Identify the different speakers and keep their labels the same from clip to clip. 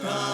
Speaker 1: Santa.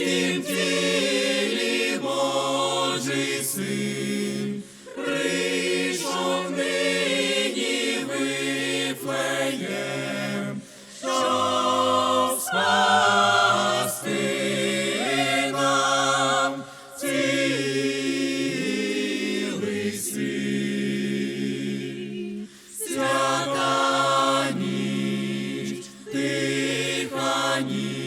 Speaker 1: людськім тілі Божий син, прийшов нині вифлеєм, щоб спасти нам цілий світ. Свята ніч, тиха ніч,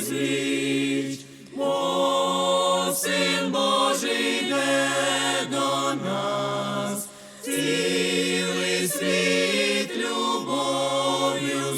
Speaker 1: безліч, О, Божий йде до нас, цілий світ любов'ю.